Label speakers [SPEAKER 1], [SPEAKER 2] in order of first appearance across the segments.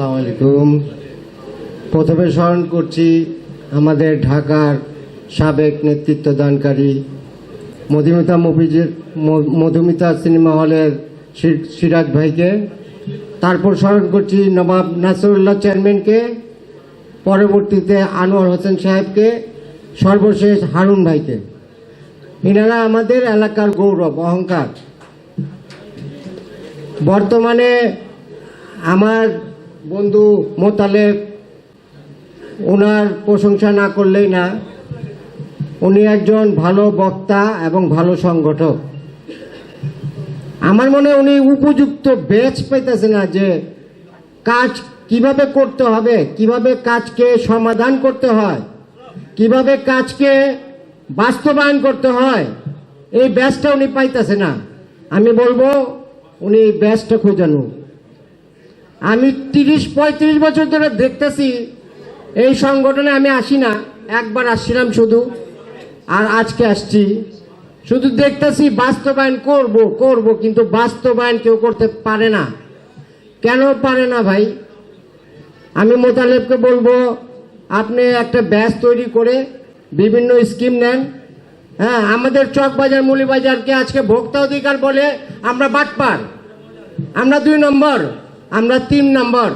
[SPEAKER 1] আসসালামু আলাইকুম। প্রথমে স্মরণ করছি আমাদের ঢাকার সাবেক নেতৃত্ব দানকারী মধুমিতা মুভিজের মধুমিতা সিনেমা হলের সিরাজ ভাইকে। তারপর স্মরণ করছি নবাব নাসরুল্লাহ চেয়ারম্যানকে, পরবর্তীতে আনোয়ার হোসেন সাহেবকে, সর্বশেষ হারুন ভাইকে। এনারা আমাদের এলাকার গৌরব, অহংকার। বর্তমানে আমার বন্ধু মোতালেব, ওনার প্রশংসা না করলেই না, উনি একজন ভালো বক্তা এবং ভালো সংগঠক। আমার মনে উনি উপযুক্ত বেচ পাইতেছে না যে কাজ কীভাবে করতে হবে, কীভাবে কাজকে সমাধান করতে হয়, কীভাবে কাজকে বাস্তবায়ন করতে হয়, এই ব্যাচটা উনি পাইতেছে না। আমি বলব উনি ব্যাচটা খোঁজানো আমি তিরিশ, পঁয়ত্রিশ বছর ধরে দেখতেছি, এই সংগঠনে আমি আসি না। একবার আসছিলাম শুধু, আর আজকে আসছি। শুধু দেখতেছি বাস্তবায়ন করব করব, কিন্তু বাস্তবায়ন কেউ করতে পারে না। কেন পারে না ভাই? আমি মোতালেবকে বলব, আপনি একটা ব্যাস তৈরি করে বিভিন্ন স্কিম নেন। হ্যাঁ আমাদের চক বাজার মুলি বাজারকে আজকে ভোক্তা অধিকার বলে আমরা বাটপার। আমরা দুই নম্বর। আমরা তিন নম্বর।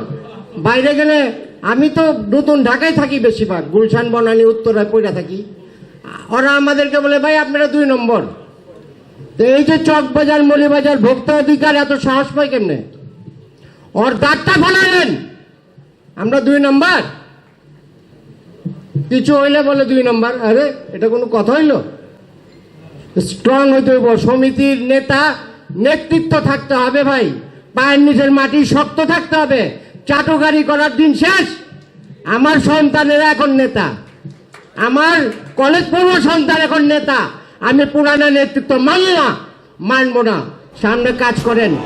[SPEAKER 1] বাইরে গেলে আমি তো নতুন ঢাকায় থাকি বেশিরভাগ, গুলশান, বনানী, উত্তরায় পড়ে থাকি। ওরা আমাদেরকে বলে, ভাই, আপনারা দুই নম্বর। তো এই যে চক বাজার, মলি বাজার, ভোক্তা অধিকার, এত সাহস পাই কেমনে? ওর দাঁতটা ফেলালেন। আমরা দুই নম্বর। কিছু হইলে বলে দুই নম্বর। আরে, এটা কোনো কথা হইল? স্ট্রং হইতে হইব। সমিতির নেতা নেতৃত্ব থাকতে হবে ভাই। পায়ের নিচের মাটি শক্ত থাকতে হবে। চাটুকারি করার দিন শেষ। আমার সন্তানেরা এখন নেতা। আমার কলেজ পূর্ব সন্তান এখন নেতা। আমি পুরানা নেতৃত্ব মানলাম মানবো না। সামনে কাজ করেন।